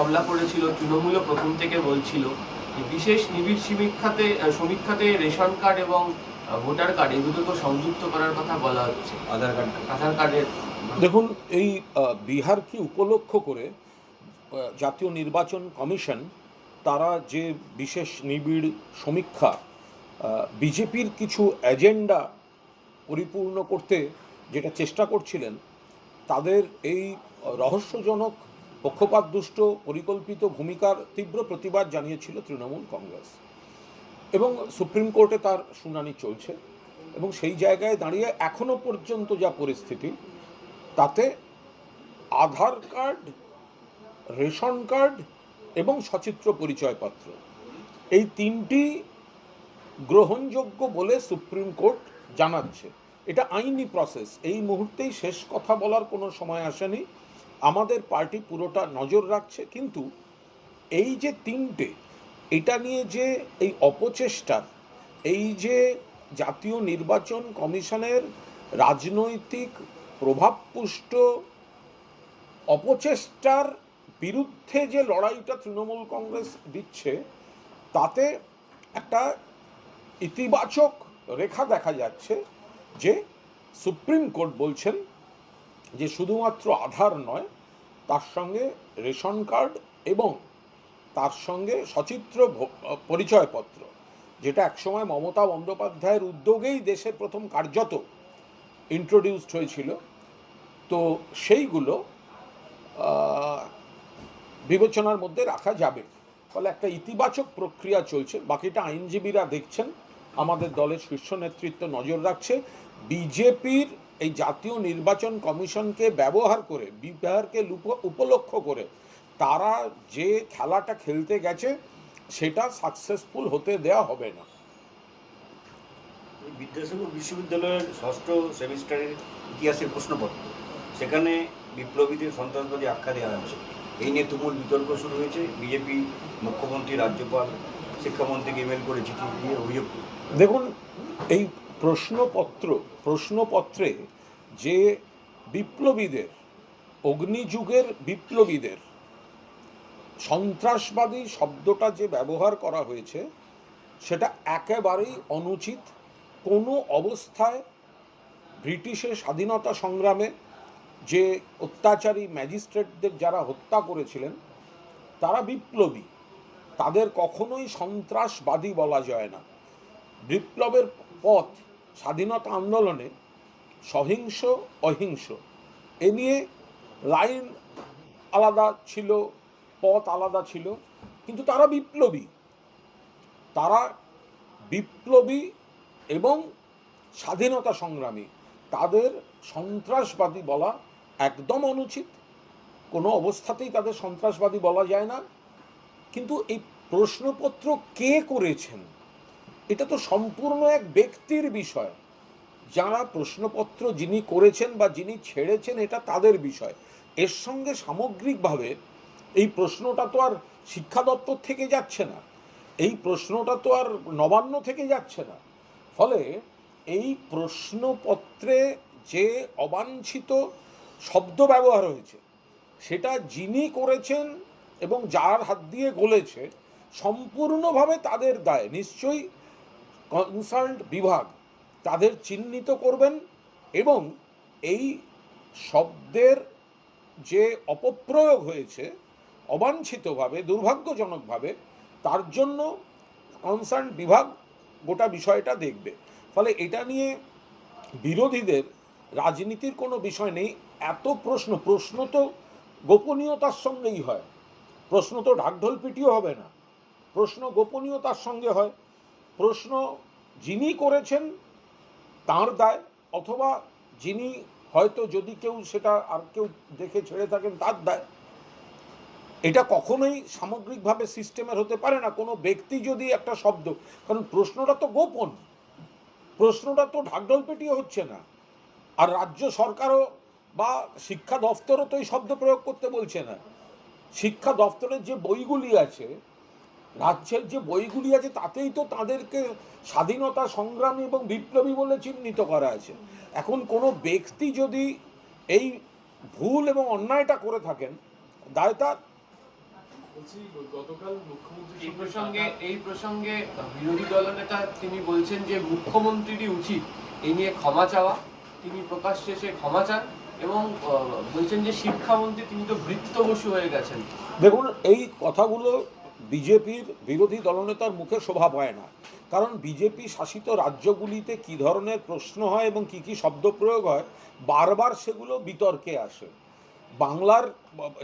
হামলা করেছিল তৃণমূলও প্রথম থেকে বলছিল। যে বিশেষ নিবিড় সমীক্ষাতে সমীক্ষাতে রেশন কার্ড এবং ভোটার কার্ড এই দুটোকে সংযুক্ত করার কথা বলা হচ্ছে। আধার কার্ড। আধার কার্ডের দেখুন এই আহ, বিহারকে উপলক্ষ করে জাতীয় নির্বাচন কমিশন তারা যে বিশেষ নিবিড় সমীক্ষা বিজেপির কিছু এজেন্ডা পরিপূর্ণ করতে যেটা চেষ্টা করছিলেন তাদের এই রহস্যজনক পক্ষপাতদুষ্ট পরিকল্পিত ভূমিকার তীব্র প্রতিবাদ জানিয়েছিল তৃণমূল কংগ্রেস। এবং সুপ্রিম কোর্টে তার শুনানি চলছে এবং সেই জায়গায় দাঁড়িয়ে এখনও পর্যন্ত যা পরিস্থিতি, তাতে আধার কার্ড, রেশন কার্ড এবং সচিত্র পরিচয়পত্র। এই তিনটি গ্রহণযোগ্য বলে সুপ্রিম কোর্ট জানাচ্ছে। এটা আইনি প্রসেস। এই মুহূর্তেই শেষ কথা বলার কোনো সময় আসেনি। আমাদের পার্টি পুরোটা নজর রাখছে, কিন্তু এই যে তিনটে, এটা নিয়ে যে এই অপচেষ্টার এই যে জাতীয় নির্বাচন কমিশনের রাজনৈতিক প্রভাবপুষ্ট অপচেষ্টার বিরুদ্ধে যে লড়াইটা তৃণমূল কংগ্রেস দিচ্ছে, তাতে একটা ইতিবাচক রেখা দেখা যাচ্ছে যে সুপ্রিম কোর্ট বলছেন যে শুধুমাত্র আধার নয়, তার সঙ্গে রেশন কার্ড এবং তার সঙ্গে সচিত্র পরিচয়পত্র, যেটা একসময় মমতা বন্দ্যোপাধ্যায়ের উদ্যোগেই দেশে প্রথম কার্যত ইন্ট্রোডিউসড হয়েছিল। তো সেইগুলো বিবেচনার মধ্যে রাখা যাবে। ফলে একটা ইতিবাচক প্রক্রিয়া চলছে। বাকিটা আইনজীবীরা দেখছেন। আমাদের দলের শীর্ষ নেতৃত্ব নজর রাখছে। বিজেপির এই জাতীয় নির্বাচন কমিশনকে ব্যবহার করে লুপ- উপলক্ষ করে তারা যে খেলাটা খেলতে গেছে সেটা সাকসেসফুল হতে দেয়া হবে না। বিদ্যাসাগর বিশ্ববিদ্যালয়ের ষষ্ঠ সেমিস্টারের ইতিহাসের প্রশ্নপত্র সেখানে বিপ্লবীদের সন্ত্রাসবাদী আখ্যা দেওয়া হয়েছে। এই নিয়ে তুমুল বিতর্ক শুরু হয়েছে। বিজেপি মুখ্যমন্ত্রী রাজ্যপাল শিক্ষামন্ত্রীকে ইমেল করে চিঠি দিয়ে অভিযোগ দেখুন এই প্রশ্নপত্র, প্রশ্নপত্রে যে বিপ্লবীদের, অগ্নিযুগের বিপ্লবীদের সন্ত্রাসবাদী শব্দটা যে ব্যবহার করা হয়েছে, সেটা একেবারেই অনুচিত। কোনো অবস্থায় ব্রিটিশের স্বাধীনতা সংগ্রামে যে অত্যাচারী ম্যাজিস্ট্রেটদের যারা হত্যা করেছিলেন, তারা বিপ্লবী। তাদের কখনোই সন্ত্রাসবাদী বলা যায় না। বিপ্লবের পথ স্বাধীনতা আন্দোলনে সহিংস, অহিংস, এ নিয়ে লাইন আলাদা ছিল, পথ আলাদা ছিল, কিন্তু তারা বিপ্লবী। তারা বিপ্লবী এবং স্বাধীনতা সংগ্রামী। তাদের সন্ত্রাসবাদী বলা একদম অনুচিত। কোনো অবস্থাতেই তাদের সন্ত্রাসবাদী বলা যায় না। কিন্তু এই প্রশ্নপত্র কে করেছেন? এটা তো সম্পূর্ণ এক ব্যক্তির বিষয়। যারা প্রশ্নপত্র যিনি করেছেন বা যিনি ছেড়েছেন, এটা তাদের বিষয়। এর সঙ্গে সামগ্রিকভাবে এই প্রশ্নটা তো আর শিক্ষা দপ্তর থেকে যাচ্ছে না। এই প্রশ্নটা তো আর নবান্ন থেকে যাচ্ছে না। ফলে এই প্রশ্নপত্রে যে অবাঞ্ছিত শব্দ ব্যবহার হয়েছে, সেটা যিনি করেছেন এবং যার হাত দিয়ে গলেছে, সম্পূর্ণভাবে তাদের দায়। নিশ্চয়ই কনসার্নড বিভাগ, তাদের চিহ্নিত করবেন এবং এই শব্দের যে অপপ্রয়োগ হয়েছে, অবাঞ্ছিতভাবে, দুর্ভাগ্যজনকভাবে, তার জন্য কনসার্ন বিভাগ গোটা বিষয়টা দেখবে। ফলে এটা নিয়ে বিরোধীদের রাজনীতির কোনো বিষয় নেই, এত প্রশ্ন প্রশ্ন তো গোপনীয়তার সঙ্গেই হয়। প্রশ্ন তো ঢাকঢোল পিটিও হবে না। প্রশ্ন গোপনীয়তার সঙ্গে হয়। প্রশ্ন যিনি করেছেন তার দায়, অথবা যিনি হয়তো যদি কেউ সেটা আর কেউ দেখে ছেড়ে থাকেন তার দায়। এটা কখনোই সামগ্রিকভাবে সিস্টেমের হতে পারে না। কোনো ব্যক্তি যদি একটা শব্দ, কারণ প্রশ্নটা তো গোপন, প্রশ্নটা তো ঢাকঢোল পেটিয়ে হচ্ছে না। আর রাজ্য সরকারও বা শিক্ষা দফতরও তো এই শব্দ প্রয়োগ করতে বলছে না। শিক্ষা দফতরের যে বইগুলি আছে রাজ্যের যে বইগুলি আছে তাতেই তো তাদেরকে স্বাধীনতা সংগ্রামী এবং বিপ্লবী বলে চিহ্নিত করা আছে। এখন কোনো ব্যক্তি যদি এই ভুল এবং অন্যায়টা করে থাকেন দায় তার বলছি গতকাল মুখ্যমন্ত্রী এই প্রসঙ্গে এই প্রসঙ্গে বিরোধী দলনেতা তিনি বলছেন যে মুখ্যমন্ত্রীরই উচিত এই নিয়ে ক্ষমা চাওয়া। তিনি প্রকাশ্যে সে ক্ষমা চান এবং বলছেন যে শিক্ষামন্ত্রী তিনি তো বৃত্তবসু হয়ে গেছেন। দেখুন এই কথাগুলো বিজেপির বিরোধী দলনেতার মুখে শোভা পায় না। কারণ বিজেপি শাসিত রাজ্যগুলিতে কি ধরনের প্রশ্ন হয় এবং কি কি শব্দ প্রয়োগ হয়, বারবার সেগুলো বিতর্কে আসে। বাংলার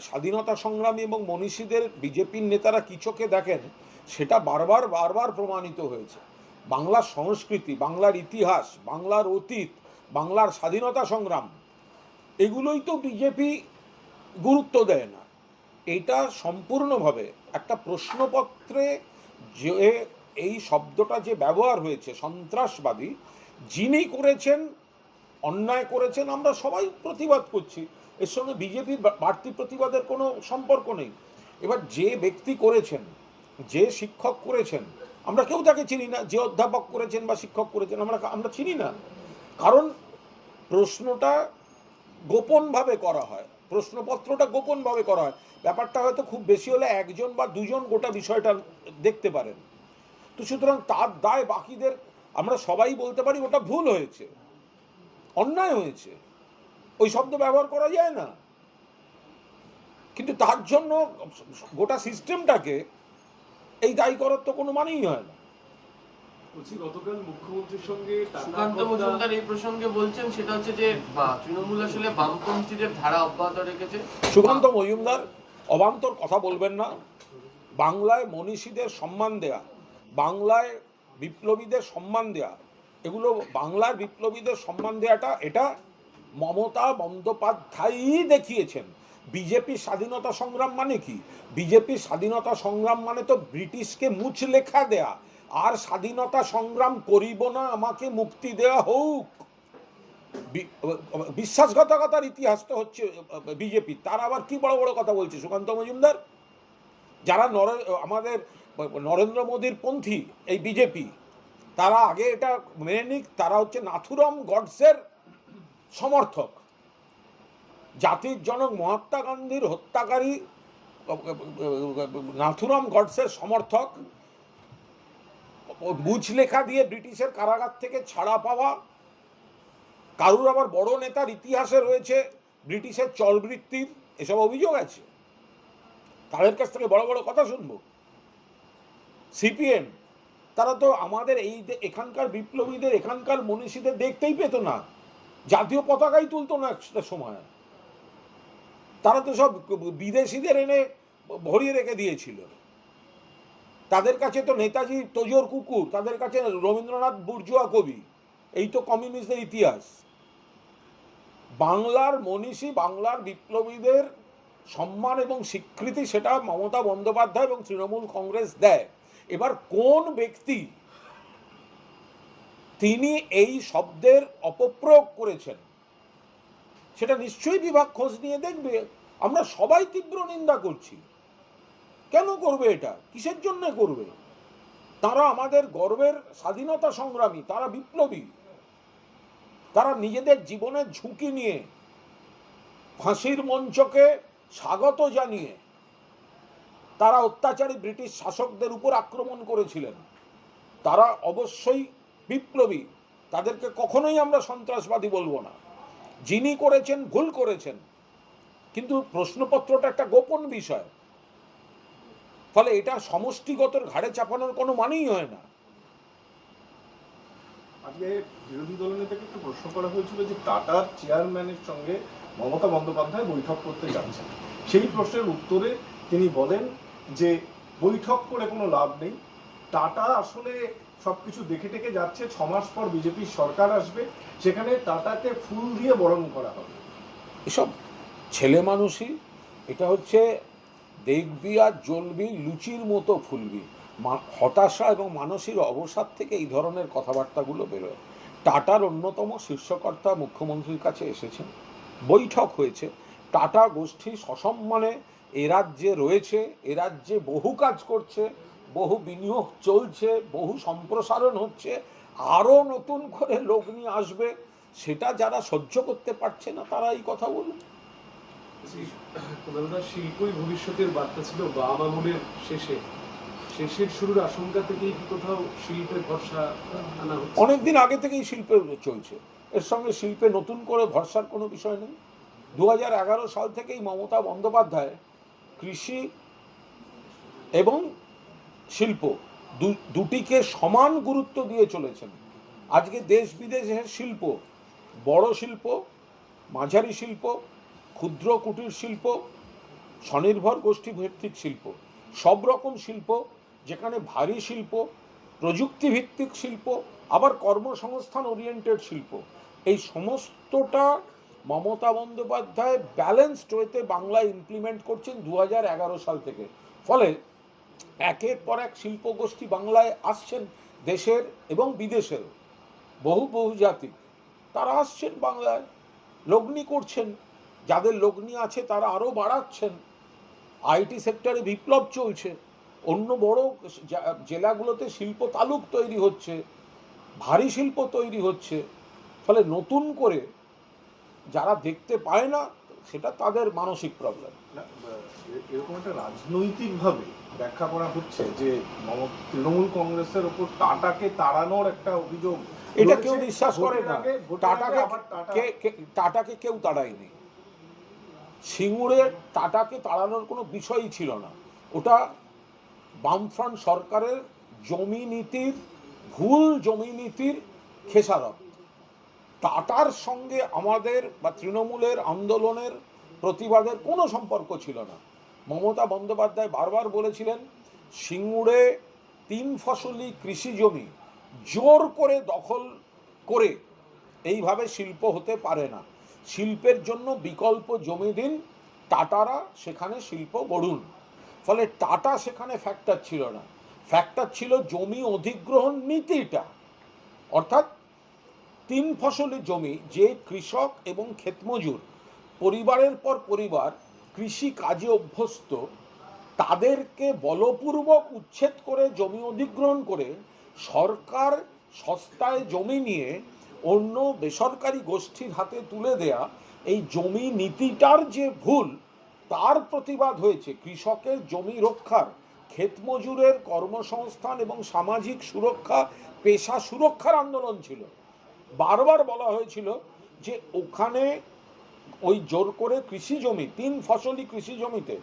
স্বাধীনতা সংগ্রামী এবং মনীষীদের বিজেপির নেতারা কি চোখে দেখেন, সেটা বারবার বারবার প্রমাণিত হয়েছে। বাংলার সংস্কৃতি, বাংলার ইতিহাস, বাংলার অতীত, বাংলার স্বাধীনতা সংগ্রাম, এগুলোই তো বিজেপি গুরুত্ব দেয় না। এটা সম্পূর্ণভাবে একটা প্রশ্নপত্রে যে এই শব্দটা যে ব্যবহার হয়েছে, সন্ত্রাসবাদী, যিনি করেছেন, অন্যায় করেছেন, আমরা সবাই প্রতিবাদ করছি। এর সঙ্গে বিজেপির বাড়তি প্রতিবাদের কোনো সম্পর্ক নেই। এবার যে ব্যক্তি করেছেন, যে শিক্ষক করেছেন, আমরা কেউ তাকে চিনি না। যে অধ্যাপক করেছেন বা শিক্ষক করেছেন, আমরা আমরা চিনি না। কারণ প্রশ্নটা গোপনভাবে করা হয়। প্রশ্নপত্রটা গোপনভাবে করা হয়। ব্যাপারটা হয়তো খুব বেশি হলে একজন বা দুজন গোটা বিষয়টা দেখতে পারেন। তো সুতরাং তার দায় বাকিদের, আমরা সবাই বলতে পারি ওটা ভুল হয়েছে, অন্যায় হয়েছে। ওই শব্দ ব্যবহার করা যায় না। কিন্তু তার জন্য গোটা সিস্টেমটাকে এই দায়ী করার তো কোনো মানেই হয় না। বলছি গতকাল মুখ্যমন্ত্রীর সঙ্গে সুকান্ত মজুমদার এই প্রসঙ্গে বলছেন সেটা হচ্ছে যে তৃণমূল আসলে বামপন্থীদের ধারা অব্যাহত রেখেছে। সুকান্ত মজুমদার অবান্তর কথা বলবেন না। বাংলায় মনীষীদের সম্মান দেয়া বাংলায় বিপ্লবীদের সম্মান দেয়া এগুলো বাংলার বিপ্লবীদের সম্মান দেয়াটা এটা মমতা বন্দ্যোপাধ্যায়ই দেখিয়েছেন। বিজেপির স্বাধীনতা সংগ্রাম মানে কি? বিজেপির স্বাধীনতা সংগ্রাম মানে তো ব্রিটিশকে মুছ লেখা দেয়া আর স্বাধীনতা সংগ্রাম করিব না, আমাকে মুক্তি দেয়া হোক। বিশ্বাসঘাতকতার ইতিহাস তো হচ্ছে বিজেপি। তারা আবার কি বড় বড় কথা বলছে সুকান্ত মজুমদার? যারা নর, আমাদের নরেন্দ্র মোদীর পন্থী, এই বিজেপি, তারা আগে এটা মেনে নিক, তারা হচ্ছে নাথুরাম গডসের সমর্থক। জাতির জনক মহাত্মা গান্ধীর হত্যাকারী নাথুরাম গডসের সমর্থক। বুঝ লেখা দিয়ে ব্রিটিশের কারাগার থেকে ছাড়া পাওয়া। কারুর আবার বড় নেতার ইতিহাসে রয়েছে ব্রিটিশের চলবৃত্তির এসব অভিযোগ আছে। তাদের কাছ থেকে বড় বড় কথা শুনব। সিপিএম, তারা তো আমাদের এই এখানকার বিপ্লবীদের, এখানকার মনীষীদের দেখতেই পেত না। জাতীয় পতাকাই তুলতো না একটা সময়। তারা তো সব বিদেশিদের এনে ভরিয়ে রেখে দিয়েছিল। তাদের কাছে তো নেতাজি তোজোর কুকুর, তাদের কাছে রবীন্দ্রনাথ বুর্জুয়া কবি। এই তো কমিউনিস্টদের ইতিহাস। বাংলার মনীষী, বাংলার বিপ্লবীদের সম্মান এবং স্বীকৃতি সেটা মমতা বন্দ্যোপাধ্যায় এবং তৃণমূল কংগ্রেস দেয়। এবার কোন ব্যক্তি তিনি এই শব্দের অপপ্রয়োগ করেছেন, সেটা নিশ্চয়ই বিভাগ খোঁজ নিয়ে দেখবে। আমরা সবাই তীব্র নিন্দা করছি। কেন করবে এটা? কিসের জন্য করবে? তারা আমাদের গর্বের স্বাধীনতা সংগ্রামী, তারা বিপ্লবী। তারা নিজেদের জীবনের ঝুঁকি নিয়ে, ফাঁসির মঞ্চকে স্বাগত জানিয়ে, তারা অত্যাচারী ব্রিটিশ শাসকদের উপর আক্রমণ করেছিলেন। তারা অবশ্যই বিপ্লবী। তাদেরকে কখনোই আমরা সন্ত্রাসবাদী বলব না। যিনি করেছেন, ভুল করেছেন। কিন্তু প্রশ্নপত্রটা একটা গোপন বিষয়। ফলে এটা সমষ্টিগতর ঘাড়ে চাপানোর কোনো মানেই হয় না। আজকে বিরোধী দলনেতাকে একটু প্রশ্ন করা হয়েছিল যে টাটার চেয়ারম্যানের সঙ্গে মমতা বন্দ্যোপাধ্যায় বৈঠক করতে যাচ্ছেন। সেই প্রশ্নের উত্তরে তিনি বলেন যে বৈঠক করে কোনো লাভ নেই। টাটা আসলে সবকিছু দেখে টেকে যাচ্ছে ছ মাস পর বিজেপির সরকার আসবে সেখানে টাটাকে ফুল দিয়ে বরণ করা হবে। এসব ছেলে মানুষই এটা হচ্ছে দেখবি আর জ্বলবি লুচির মতো ফুলবি। হতাশা এবং মানসিক অবসাদ থেকে এই ধরনের কথাবার্তাগুলো বেরোয়। টাটার অন্যতম শীর্ষকর্তা মুখ্যমন্ত্রীর কাছে এসেছেন। বৈঠক হয়েছে। টাটা গোষ্ঠী সসম্মানে এ রাজ্যে রয়েছে, এ রাজ্যে বহু কাজ করছে, বহু বিনিয়োগ চলছে, বহু সম্প্রসারণ হচ্ছে, আরও নতুন করে লোক নিয়ে আসবে, সেটা যারা সহ্য করতে পারছে না তারা এই কথা বলুন শিল্পই ভবিষ্যতের বার্তা ছিল বাম আমলের শেষে। শেষের শুরুর আশঙ্কা থেকেই কি কোথাও শিল্পের ভরসা আনা হচ্ছে? অনেকদিন আগে থেকেই শিল্পে চলছে। এর সঙ্গে শিল্পে নতুন করে ভরসার কোনো বিষয় নেই। দুহাজার এগারো সাল থেকেই মমতা বন্দ্যোপাধ্যায় কৃষি এবং শিল্প দুটিকে সমান গুরুত্ব দিয়ে চলেছেন। আজকে দেশ বিদেশের শিল্প, বড় শিল্প, মাঝারি শিল্প ক্ষুদ্র কুটির শিল্প, স্বনির্ভর গোষ্ঠী ভিত্তিক শিল্প, সব রকম শিল্প, যেখানে ভারী শিল্প, প্রযুক্তিভিত্তিক শিল্প, আবার কর্মসংস্থান ওরিয়েন্টেড শিল্প। এই সমস্তটা মমতা বন্দ্যোপাধ্যায় ব্যালেন্সড ওয়েতে বাংলায় ইমপ্লিমেন্ট করছেন দু হাজার এগারো সাল থেকে। ফলে একের পর এক শিল্প গোষ্ঠী বাংলায় আসছেন দেশের এবং বিদেশের বহু বহু জাতি তারা আসছেন বাংলায়, লগ্নি করছেন যাদের লগ্নি আছে তারা আরও বাড়াচ্ছেন। আইটি সেক্টরে বিপ্লব চলছে। অন্য বড় জেলাগুলোতে শিল্প তালুক তৈরি হচ্ছে ভারী শিল্প তৈরি হচ্ছে। ফলে নতুন করে যারা দেখতে পায় না সেটা তাদের মানসিক প্রবলেম এরকম একটা রাজনৈতিক ভাবে ব্যাখ্যা করা হচ্ছে যে তৃণমূল কংগ্রেসের ওপর টাটাকে তাড়ানোর একটা অভিযোগ এটা কেউ বিশ্বাস করে না। টাটাকে টাটাকে কেউ তাড়ায়নি। সিঙ্গুরে টাটাকে তাড়ানোর কোনো বিষয়ই ছিল না। ওটা বামফ্রন্ট সরকারের জমি নীতির, ভুল জমি নীতির খেসারত। টাটার সঙ্গে আমাদের বা তৃণমূলের আন্দোলনের প্রতিবাদের কোনো সম্পর্ক ছিল না। মমতা বন্দ্যোপাধ্যায় বারবার বলেছিলেন, সিঙ্গুরে তিন ফসলি কৃষি জমি, জোর করে দখল করে এইভাবে শিল্প হতে পারে না। শিল্পের জন্য বিকল্প জমি দিন, টাটারা সেখানে শিল্প গড়ুন। ফলে টাটা সেখানে ফ্যাক্টর ছিল না। ফ্যাক্টর ছিল জমি অধিগ্রহণ নীতিটা। অর্থাৎ তিন ফসলি জমি, যে কৃষক এবং ক্ষেতমজুর, পরিবারের পর পরিবার, কৃষি কাজে অভ্যস্ত, তাদেরকে বলপূর্বক উচ্ছেদ করে জমি অধিগ্রহণ করে সরকার সস্তায় জমি নিয়ে অন্য বেসরকারি গোষ্ঠীর হাতে তুলে দেয়া এই জমি নীতিটার যে ভুল, তার প্রতিবাদ হয়েছে। কৃষকের জমি রক্ষার ক্ষেতমজুরের কর্মসংস্থান এবং সামাজিক সুরক্ষা, পেশা সুরক্ষার আন্দোলন ছিল। বারবার বলা হয়েছিল যে ওখানে ওই জোর করে কৃষি জমি, তিন ফসলি কৃষি জমিতে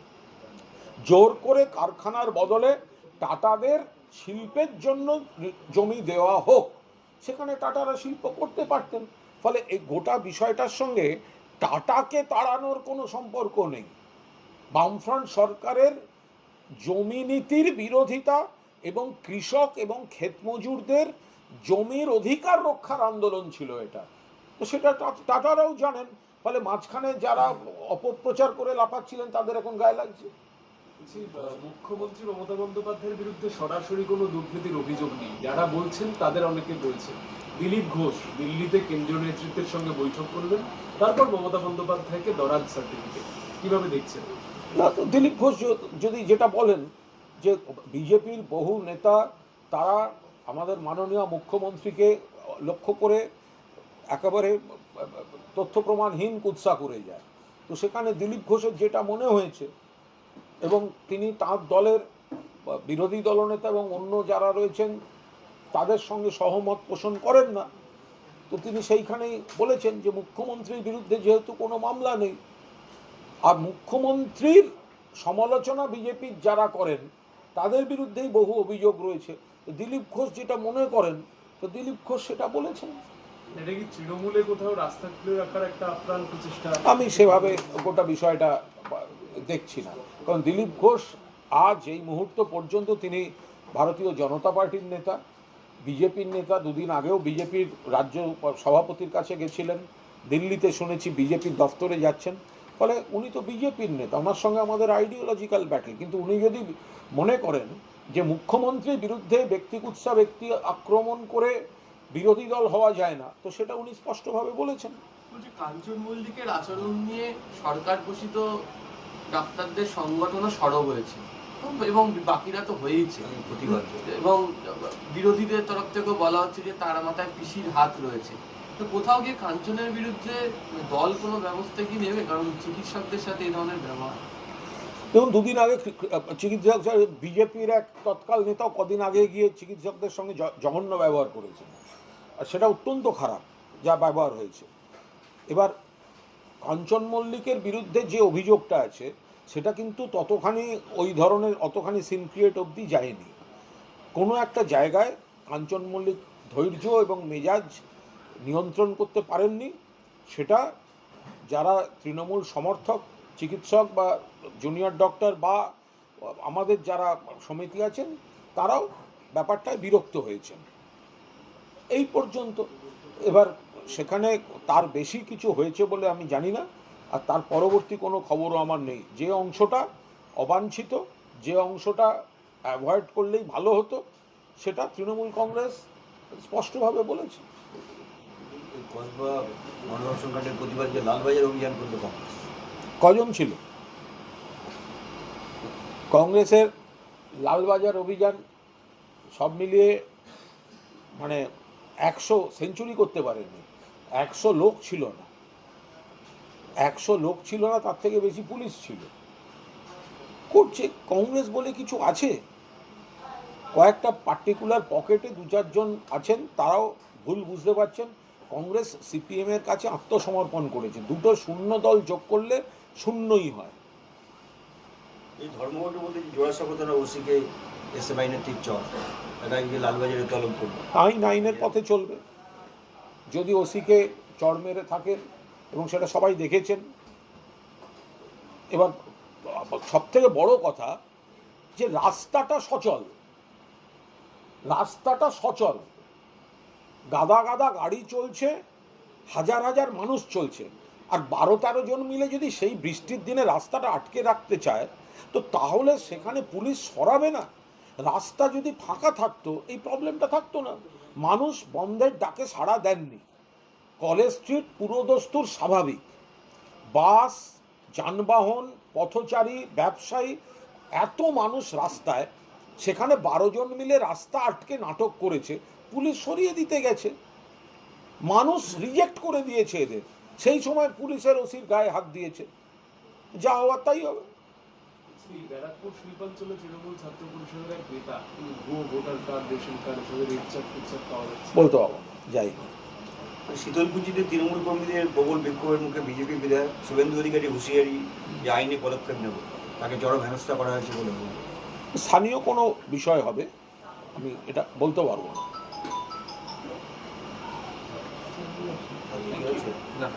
জোর করে কারখানার বদলে টাটাদের শিল্পের জন্য জমি দেওয়া হোক। সেখানে টাটারা শিল্প করতে পারতেন। ফলে এই গোটা বিষয়টার সঙ্গে টাটাকে তাড়ানোর কোনো সম্পর্ক নেই। বামফ্রন্ট সরকারের জমি নীতির বিরোধিতা এবং কৃষক এবং ক্ষেতমজুরদের জমির অধিকার রক্ষার আন্দোলন ছিল এটা। তো সেটা টাটারাও জানেন। ফলে মাঝখানে যারা অপপ্রচার করে লাফাচ্ছিলেন, তাদের এখন গায়ে লাগছে। মুখ্যমন্ত্রী মমতা বন্দ্যোপাধ্যায়ের বিরুদ্ধে সরাসরি কোনো দুর্নীতির অভিযোগ নেই। যারা বলছেন, তাদের অনেকে বলছেন। দিলীপ ঘোষ দিল্লিতে কেন্দ্রীয় নেতৃত্বের সঙ্গে বৈঠক করবেন, তারপর মমতা বন্দ্যোপাধ্যায়কে দরাজ সার্টিফিকেট। কীভাবে দেখছেন? না, তো দিলীপ ঘোষ যদি যেটা বলেন যে বিজেপির বহু নেতা, তারা আমাদের মাননীয় মুখ্যমন্ত্রীকে লক্ষ্য করে একেবারে তথ্য প্রমাণহীন কুৎসা করে যায়। তো সেখানে দিলীপ ঘোষের যেটা মনে হয়েছে এবং তিনি তার দলের বিরোধী দলনেতা এবং অন্য যারা রয়েছেন তাদের সঙ্গে সহমত পোষণ করেন না। তো তিনি সেইখানেই বলেছেন যে মুখ্যমন্ত্রীর বিরুদ্ধে যেহেতু কোনো মামলা নেই আর মুখ্যমন্ত্রীর সমালোচনা বিজেপির যারা করেন তাদের বিরুদ্ধেই বহু অভিযোগ রয়েছে। দিলীপ ঘোষ যেটা মনে করেন তো দিলীপ ঘোষ সেটা বলেছেন। এটা কি তৃণমূলে কোথাও রাস্তা খুলে রাখার একটা আপ্রাণ প্রচেষ্টা? আমি সেভাবে গোটা বিষয়টা দেখছি না। কারণ দিলীপ ঘোষ আজ এই মুহূর্ত পর্যন্ত তিনি ভারতীয় জনতা পার্টির নেতা, বিজেপির নেতা, দুদিন আগেও বিজেপির রাজ্য সভাপতির কাছে গেছিলেন। দিল্লিতে শুনেছি বিজেপির দফতরে যাচ্ছেন। ফলে উনি তো বিজেপির নেতা, ওনার সঙ্গে আমাদের আইডিওলজিক্যাল ব্যাটেল কিন্তু উনি যদি মনে করেন যে মুখ্যমন্ত্রীর বিরুদ্ধে ব্যক্তিকুৎসা, ব্যক্তি আক্রমণ করে বিরোধী দল হওয়া যায় না, তো সেটা উনি স্পষ্টভাবে বলেছেন। বলছি কাঞ্চন মল্লিকের আচরণ নিয়ে সরকার পোষিত ডাক্তারদের সংগঠনও সরব হয়েছে। এবং বাকিরা তো হয়েইছে। প্রতিবাদ। এবং বিরোধীদের তরফ থেকেও বলা হচ্ছে যে তার মাথায় পিসির হাত রয়েছে। তো কোথাও গিয়ে কাঞ্চনের বিরুদ্ধে দল কোনো ব্যবস্থা কি নেবে? কারণ চিকিৎসকদের সাথে এই ধরনের ব্যবহার। দেখুন দুদিন আগে চিকিৎসক বিজেপির এক তৎকাল নেতাও কদিন আগে গিয়ে চিকিৎসকদের সঙ্গে জঘন্য ব্যবহার করেছে আর সেটা অত্যন্ত খারাপ যা ব্যবহার হয়েছে। এবার কাঞ্চন মল্লিকের বিরুদ্ধে যে অভিযোগটা আছে, সেটা কিন্তু ততখানি ওই ধরনের, অতখানি সিন ক্রিয়েট অবধি যায়নি। কোনো একটা জায়গায় কাঞ্চন মল্লিক ধৈর্য এবং মেজাজ নিয়ন্ত্রণ করতে পারেননি, সেটা যারা তৃণমূল সমর্থক, চিকিৎসক বা জুনিয়র ডক্টর বা আমাদের যারা সমিতি আছেন, তারাও ব্যাপারটায় বিরক্ত হয়েছেন। এই পর্যন্ত এবার সেখানে তার বেশি কিছু হয়েছে বলে আমি জানি না আর তার পরবর্তী কোনো খবরও আমার নেই। যে অংশটা অবাঞ্ছিত যে অংশটা অ্যাভয়েড করলেই ভালো হতো সেটা তৃণমূল কংগ্রেস স্পষ্টভাবে বলেছে। কজন ছিল? কংগ্রেসের লালবাজার অভিযান সব মিলিয়ে মানে একশো সেঞ্চুরি করতে পারেনি। একশো লোক ছিল না। একশো লোক ছিল না তার থেকে বেশি পুলিশ ছিল। করছে কংগ্রেস বলে কিছু আছে? কয়েকটা পার্টিকুলার পকেটে দু চারজন আছেন তারাও ভুল বুঝতে পারছেন। কংগ্রেস সিপিএম এর কাছে আত্মসমর্পণ করেছে। দুটো শূন্য দল যোগ করলে শূন্যই হয়। এই ধর্মঘটের মধ্যে থানা ওসিকে? এসে বাইনের তীর চর। এটা গিয়ে লালবাজারে তলব করল আইন আইনের পথে চলবে। যদি ওসিকে চড় মেরে থাকেন এবং সেটা সবাই দেখেছেন, এবার সব থেকে বড় কথা যে রাস্তাটা সচল রাস্তাটা সচল, গাদা গাদা গাড়ি চলছে, হাজার হাজার মানুষ চলছে, আর বারো তেরো জন মিলে যদি সেই বৃষ্টির দিনে রাস্তাটা আটকে রাখতে চায়, তো তাহলে সেখানে পুলিশ সরাবে না? রাস্তা যদি ফাঁকা থাকতো, এই প্রবলেমটা থাকতো না। মানুষ বন্ধের ডাকে সাড়া দেননি। কলেজ স্ট্রিট পুরোদস্তুর স্বাভাবিক। বাস, যানবাহন, পথচারী, ব্যবসায়ী, এত মানুষ রাস্তায়, সেখানে বারো জন মিলে রাস্তা আটকে নাটক করেছে, পুলিশ সরিয়ে দিতে গেছে। মানুষ রিজেক্ট করে দিয়েছে এদের। সেই সময় পুলিশের ওসির গায়ে হাত দিয়েছে। যা হওয়ার তাই হবে। শ্রী ব্যারাকপুর শিল্পাঞ্চলে তৃণমূল ছাত্র পরিষদের এক নেতা। তিনি ভুয়ো ভোটার কার্ড রেশন কার্ড হিসেবে রিচার্জ টিচার্জ পাওয়া যাচ্ছে। বলতে যাই। শীতলকুচিতে তৃণমূল কর্মীদের প্রবল বিক্ষোভের মুখে বিজেপি বিধায়ক শুভেন্দু অধিকারী হুঁশিয়ারি যে আইনে পদক্ষেপ নেব তাকে চরম হেনস্থা করা হয়েছে বলে স্থানীয় কোনো বিষয় হবে? আমি এটা বলতে পারব না। আছে? না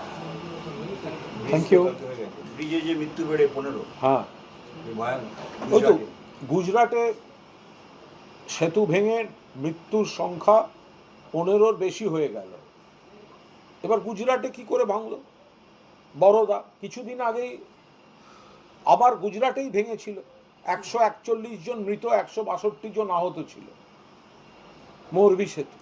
ব্রিজে যে মৃত্যু বেড়ে পনেরো হ্যাঁ। ওই তো গুজরাটে। গুজরাটে সেতু ভেঙে মৃত্যুর সংখ্যা পনেরোর বেশি হয়ে গেল। এবার গুজরাটে কি করে ভাঙলো? বড়দা কিছুদিন আগেই আবার গুজরাটেই ভেঙেছিল। একশো একচল্লিশ জন মৃত একশো বাষট্টি জন আহত ছিল। মোরবি সেতু।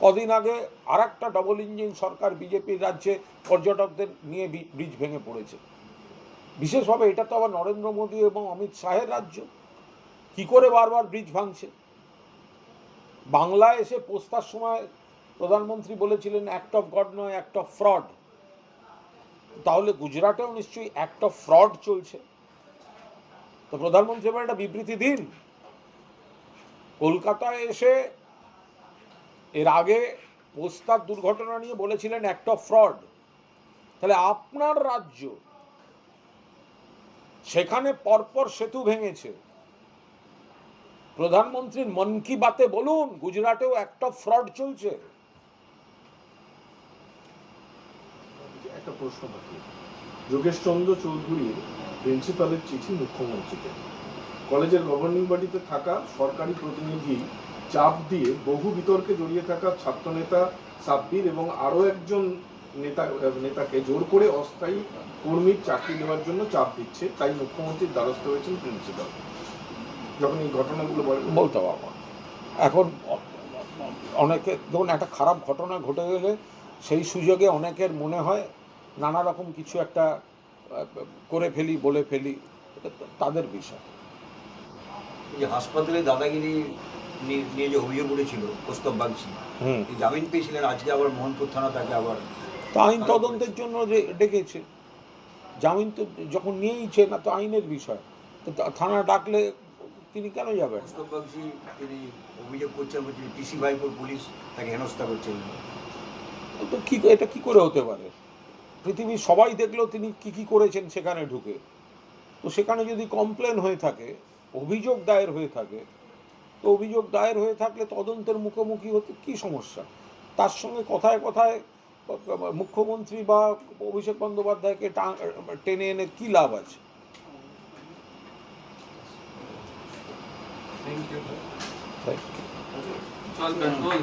কদিন আগে আর একটা ডবল ইঞ্জিন সরকার বিজেপির রাজ্যে পর্যটকদের নিয়ে ব্রিজ ভেঙে পড়েছে। বিশেষভাবে এটা তো আবার নরেন্দ্র মোদী এবং অমিত শাহের রাজ্য। কি করে বারবার ব্রিজ ভাঙছে? বাংলায় এসে পোস্তার সময় প্রধানমন্ত্রী বলেছিলেন অ্যাক্ট অফ গড নয় অ্যাক্ট অফ ফ্রড তাহলে গুজরাটেও নিশ্চয়ই অ্যাক্ট অফ ফ্রড চলছে। তো প্রধানমন্ত্রী, এবার একটা বিবৃতি দিন। কলকাতায় এসে এর আগে পোস্তার দুর্ঘটনা নিয়ে বলেছিলেন অ্যাক্ট অফ ফ্রড তাহলে আপনার রাজ্য সেখানে পরপর সেতু ভেঙেছে। প্রধানমন্ত্রীর মন কি বাতে বলুন, গুজরাটেও একটা ফ্রড চলছে। একটা প্রশ্ন থাকে যোগেশ চন্দ্র চৌধুরীর প্রিন্সিপালের চিঠি মুখ্যমন্ত্রীকে। কলেজের গভর্নিং বডিতে থাকা সরকারি প্রতিনিধি চাপ দিয়ে বহু বিতর্কে জড়িয়ে থাকা ছাত্রনেতা সাব্বির এবং আরও একজন নেতা নেতাকে জোর করে অস্থায়ী কর্মীর চাকরি দেওয়ার জন্য চাপ দিচ্ছে তাই মুখ্যমন্ত্রীর দ্বারস্থ হয়েছেন প্রিন্সিপাল। যখন এই ঘটনাগুলো বলে বলতে পারব। এখন অনেকে ধরুন একটা খারাপ ঘটনা ঘটে গেলে সেই সুযোগে অনেকের মনে হয় নানা রকম কিছু একটা করে ফেলি বলে ফেলি তাদের বিষয়। যে হাসপাতালে দাদাগিরি নিয়ে যে অভিযোগ উঠেছিল হুম। এই জামিন পেয়েছিলেন আজকে আবার মোহনপুর থানা তাকে আবার তা আইন তদন্তের জন্য ডেকেছে। জামিন তো যখন নিয়েইছে না তো আইনের বিষয়। তো থানা ডাকলে তিনি কেন যাবেন? তিনি অভিযোগ করছেন বলছে পিসি ভাইপুর পুলিশ তাকে হেনস্থা তো কি এটা কি করে হতে পারে? পৃথিবীর সবাই দেখলেও তিনি কি কি করেছেন সেখানে ঢুকে। তো সেখানে যদি কমপ্লেন হয়ে থাকে অভিযোগ দায়ের হয়ে থাকে তো অভিযোগ দায়ের হয়ে থাকলে তদন্তের মুখোমুখি হতে কি সমস্যা? তার সঙ্গে কথায় কথায় মুখ্যমন্ত্রী বা অভিষেক বন্দ্যোপাধ্যায়কে টা- টেনে এনে কি লাভ আছে থ্যাংক ইউ তাই চল পেট্রোল